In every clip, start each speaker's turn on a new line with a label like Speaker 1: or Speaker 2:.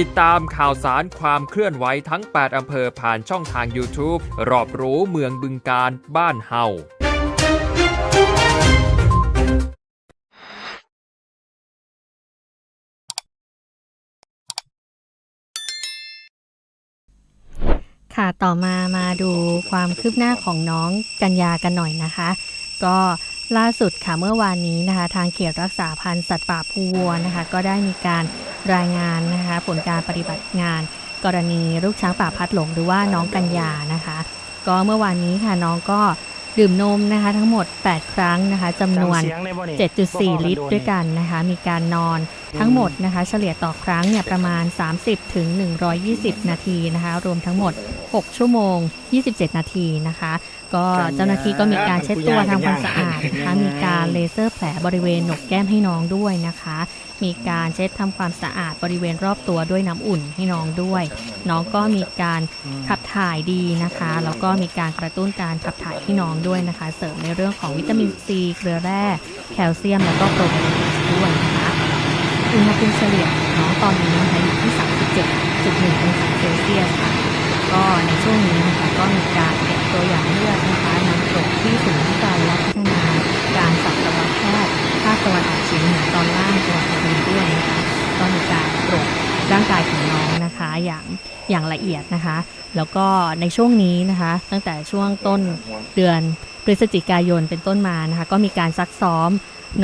Speaker 1: ติดตามข่าวสารความเคลื่อนไหวทั้ง 8 อำเภอผ่านช่องทาง YouTube รอบรู้เมืองบึงการบ้านเฮา
Speaker 2: ค่ะ ต่อมามาดูความคืบหน้าของน้องกัญญากันหน่อยนะคะ ก็ล่าสุดค่ะเมื่อวานนี้นะคะ ทางเขตรักษาพันธุ์สัตว์ป่าภูวัวนะคะ ก็ได้มีการ รายงานนะคะผลการปฏิบัติงาน กรณีลูกช้างป่าพัดหลงหรือว่าน้องกัญญานะคะ ก็เมื่อวานนี้ค่ะน้องก็ดื่มนมนะคะทั้งหมด 8 ครั้งนะคะจำนวน 7.4 ลิตรด้วยกันนะคะ มีการนอน ทั้งหมดนะคะเฉลี่ยต่อครั้งเนี่ยประมาณ 30 ถึง 120 นาทีนะคะ รวมทั้งหมด 6 ชั่วโมง 27 นาทีนะคะ ก็เจ้าหน้าที่ก็มีการเช็ดตัวทำความสะอาดนะคะมีการเลเซอร์แผลบริเวณหนกแก้มให้น้องด้วยนะคะ มีการเช็ดทำความสะอาดบริเวณรอบตัวด้วยน้ำอุ่นให้น้องด้วย น้องก็มีการขับถ่ายดีนะคะ แล้วก็มีการกระตุ้นการขับถ่ายให้น้องด้วยนะคะ เสริมในเรื่องของวิตามินซีเกลือแร่แคลเซียมแล้วก็โปรตีนด้วยนะคะ อุณหภูมิเฉลี่ยของน้องตอนนี้นะคะอยู่ที่ 37.1องศาเซลเซียสค่ะก็ในช่วงนี้นะคะก็มีการเก็บตัวอย่างเลือดนะคะนำตกที่ศูนย์วิจัยและพัฒนาการสัตวแพทย์ภาคตะวันออกเฉียงเหนือตอนล่างจังหวัดสุรินทร์ด้วยนะคะก็มีการตรวจ ร่างกายของน้องนะคะอย่างอย่างละเอียดนะคะ แล้วก็ในช่วงนี้นะคะ ตั้งแต่ช่วงต้นเดือนพฤศจิกายนเป็นต้นมานะคะ ก็มีการซักซ้อม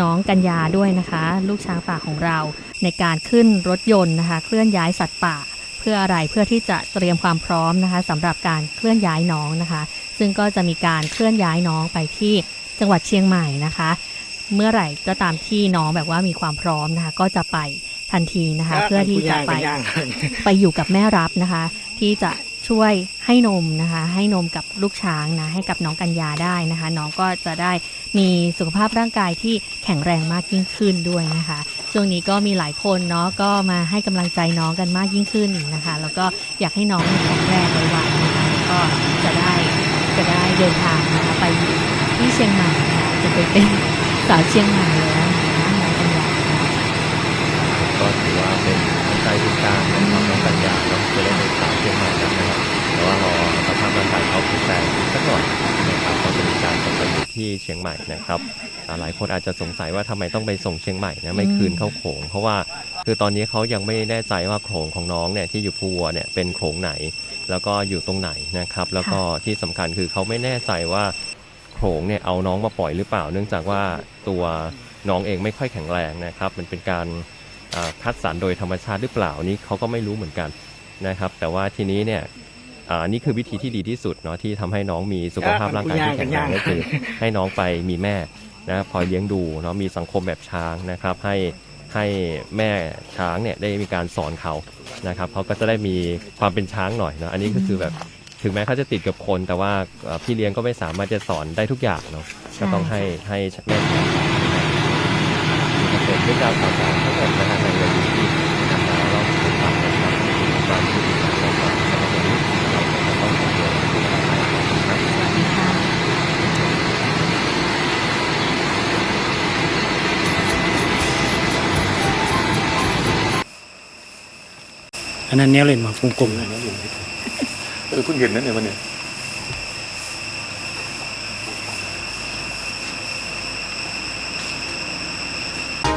Speaker 2: น้องกัญญาด้วยนะคะ ลูกช้างป่าของเราในการขึ้นรถยนต์นะคะ เคลื่อนย้ายสัตว์ป่า เพื่ออะไรเพื่อที่จะเตรียมความพร้อมนะคะสำหรับการเคลื่อนย้ายน้องนะคะ ซึ่งก็จะมีการเคลื่อนย้ายน้องไปที่จังหวัดเชียงใหม่นะคะ เมื่อไหร่ก็ตามที่น้องแบบว่ามีความพร้อมนะคะ ก็จะไป ทันทีนะคะ เพื่อที่จะไปไปอยู่กับแม่รับนะคะ ที่จะช่วยให้นมนะคะ ให้นมกับลูกช้างนะให้กับน้องกัญญาได้นะคะ น้องก็จะได้มีสุขภาพร่างกายที่แข็งแรงมากยิ่งขึ้นด้วยนะคะ ช่วงนี้ก็มีหลายคนเนาะก็มาให้กำลังใจน้องกันมากยิ่งขึ้นนะคะ แล้วก็อยากให้น้องแข็งแรงไวๆนะคะแล้วก็จะได้จะได้เดินทางนะคะไปอยู่ที่เชียงใหม่นะคะจะไปเป็นสาวเชียงใหม่แล้วนะคะน้องกัญญา
Speaker 3: ก็ถือว่าเป็นน้ำใจทุกการนะครับน้องปัญญาเนาะจะได้ไปสาวเชียงใหม่กันนะครับแต่ว่ารอสภาพร่างกายเขาแข็งแรงสักหน่อยนะครับก็จะมีการส่งไปอยู่ที่เชียงใหม่นะครับหลายคนอาจจะสงสัยว่าทำไมต้องไปส่งเชียงใหม่นะไม่คืนเข้าโขง เพราะว่าคือตอนนี้เขายังไม่แน่ใจว่าโขงของน้องเนี่ยที่อยู่ภูวัวเนี่ยเป็นโขงไหน แล้วก็อยู่ตรงไหนนะครับ แล้วก็ที่สำคัญคือเขาไม่แน่ใจว่าโขงเนี่ยเอาน้องมาปล่อยหรือเปล่า เนื่องจากว่าตัวน้องเองไม่ค่อยแข็งแรงนะครับ มันเป็นการ คัดสรรโดยธรรมชาติหรือเปล่าอันนี้เขาก็ไม่รู้เหมือนกันนะครับ แต่ว่าทีนี้เนี่ยอ่านี่คือวิธีที่ดีที่สุดเนาะที่ทำให้น้องมีสุขภาพร่างกายที่แข็งแรงก็คือให้น้องไปมีแม่นะคอยเลี้ยงดูเนาะมีสังคมแบบช้างนะครับ ให้ให้แม่ช้างเนี่ยได้มีการสอนเขานะครับเขาก็จะได้มีความเป็นช้างหน่อยเนาะอันนี้ก็คือแบบถึงแม้เขาจะติดกับคน แต่ว่าเอ่อพี่เลี้ยงก็ไม่สามารถจะสอนได้ทุกอย่างเนาะก็ต้องให้ให้แม่ช้างนี่ก็เป็นเรื่องราวข่าวสารทั้งหมดนะ
Speaker 4: อันนั้นแนวเล่นหมากกลมๆนะ
Speaker 5: เออเพิ่งเห็นนั่นเนี่ยมันเนี่ย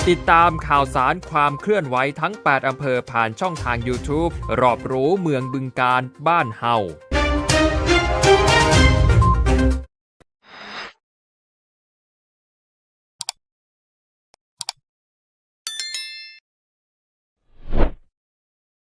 Speaker 1: ติดตามข่าวสารความเคลื่อนไหวทั้ง 8 อำเภอผ่านช่องทาง YouTube รอบรู้เมืองบึงการบ้านเฮา